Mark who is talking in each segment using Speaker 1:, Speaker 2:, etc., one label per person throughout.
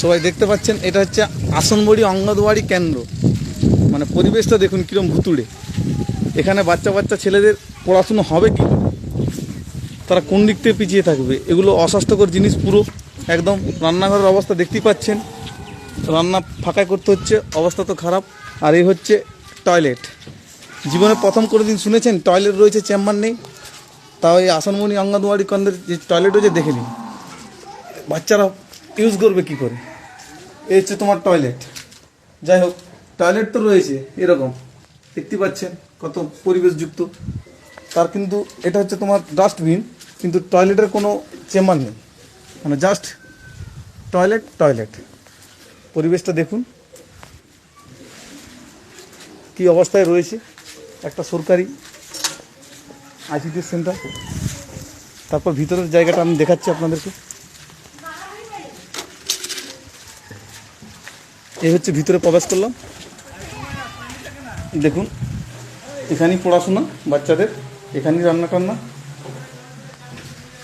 Speaker 1: সবাই দেখতে পাচ্ছেন, এটা হচ্ছে আসনবড়ি অঙ্গনওয়াড়ি কেন্দ্র। মানে পরিবেশটা দেখুন কিরম ভুতুড়ে। এখানে বাচ্চা বাচ্চা ছেলেদের পড়াশুনো হবে কি? তারা কোন দিক থেকে পিছিয়ে থাকবে? এগুলো অস্বাস্থ্যকর জিনিস পুরো। একদম রান্নাঘরের অবস্থা দেখতেই পাচ্ছেন। রান্না ফাঁকায় করতে হচ্ছে, অবস্থা তো খারাপ। আর এই হচ্ছে টয়লেট। জীবনে প্রথম কোনো দিন শুনেছেন, টয়লেট রয়েছে, চেম্বার নেই? তাও এই আসনমণি অঙ্গনওয়াড়ি কেন্দ্রের যে টয়লেট রয়েছে, দেখে নিন। বাচ্চারা ইউজ করবে কি করে? এই হচ্ছে তোমার টয়লেট যাই হোক টয়লেট তো রয়েছে, এরকম। দেখতে পাচ্ছেন কত পরিবেশযুক্ত। তার কিন্তু এটা হচ্ছে তোমার ডাস্টবিন কিন্তু টয়লেটের কোনো চেম্বার নেই। মানে জাস্ট টয়লেট টয়লেট পরিবেশটা দেখুন। কি অবস্থায় রয়েছে? একটা সরকারি আইসিডি সেন্টার তারপর ভিতরের জায়গাটা আমি দেখাচ্ছি আপনাদেরকে। এই হচ্ছে ভিতরে প্রবেশ করলাম। দেখুন, এখানেই পড়াশোনা বাচ্চাদের, এখানেই রান্না টান্না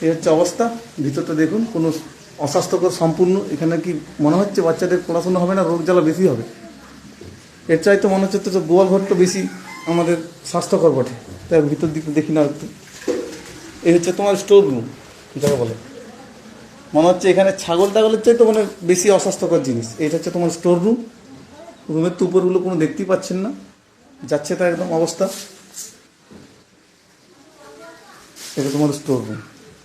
Speaker 1: এই হচ্ছে অবস্থা। ভিতরটা দেখুন, কোনো অস্বাস্থ্যকর সম্পূর্ণ। এখানে কি মনে হচ্ছে বাচ্চাদের পড়াশোনা হবে না? রোগ জ্বালা বেশি হবে। এর চাইতে মনে হচ্ছে তো গোয়াল ঘরটা বেশি আমাদের স্বাস্থ্যকর বটে। তাই ভিতর দিকে দেখি না এই হচ্ছে তোমার স্টোর রুম যাকে বলে। মনে হচ্ছে এখানে ছাগল টাগলের চাইতে মানে বেশি অস্বাস্থ্যকর জিনিস। এটা হচ্ছে তোমার স্টোর রুম রুমের তো উপরগুলো কোনো দেখতেই পাচ্ছেন না। যাচ্ছে তার একদম অবস্থা। এটা তোমার স্টোর রুম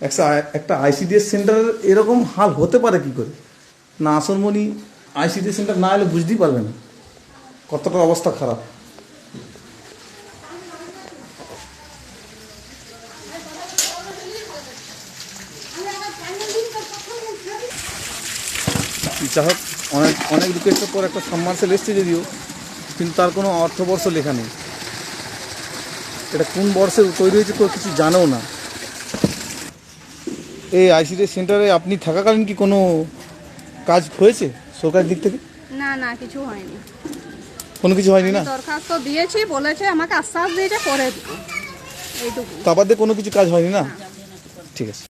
Speaker 1: একটা একটা আইসিডিএস সেন্টারের এরকম হাল হতে পারে কি করে? না আসনমণি আইসিডিএস সেন্টার না এলে বুঝতেই পারবে না। কতটা অবস্থা খারাপ। যা হোক অনেক অনেক রিকোয়েস্টের পর একটা সাবমার্সেল এসছে যদিও কিন্তু তার কোনো অর্থবর্ষ লেখা নেই। এটা কোন বর্ষে তৈরি হয়েছে কেউ কিছু জানেও না। এই আইসিডি সেন্টারে আপনি থাকাকালীন কি কোনো কাজ হয়েছে সরকারের দিক থেকে?
Speaker 2: না না কিছু হয়নি।
Speaker 1: কোনো কিছু হয়নি না?
Speaker 2: দরখাস্ত দিয়েছি বলেছে আমাকে আশ্বাস দিয়েছে করে দিব। এইটুকু
Speaker 1: তারপর দিয়ে কোনো কিছু কাজ হয়নি না। ঠিক আছে।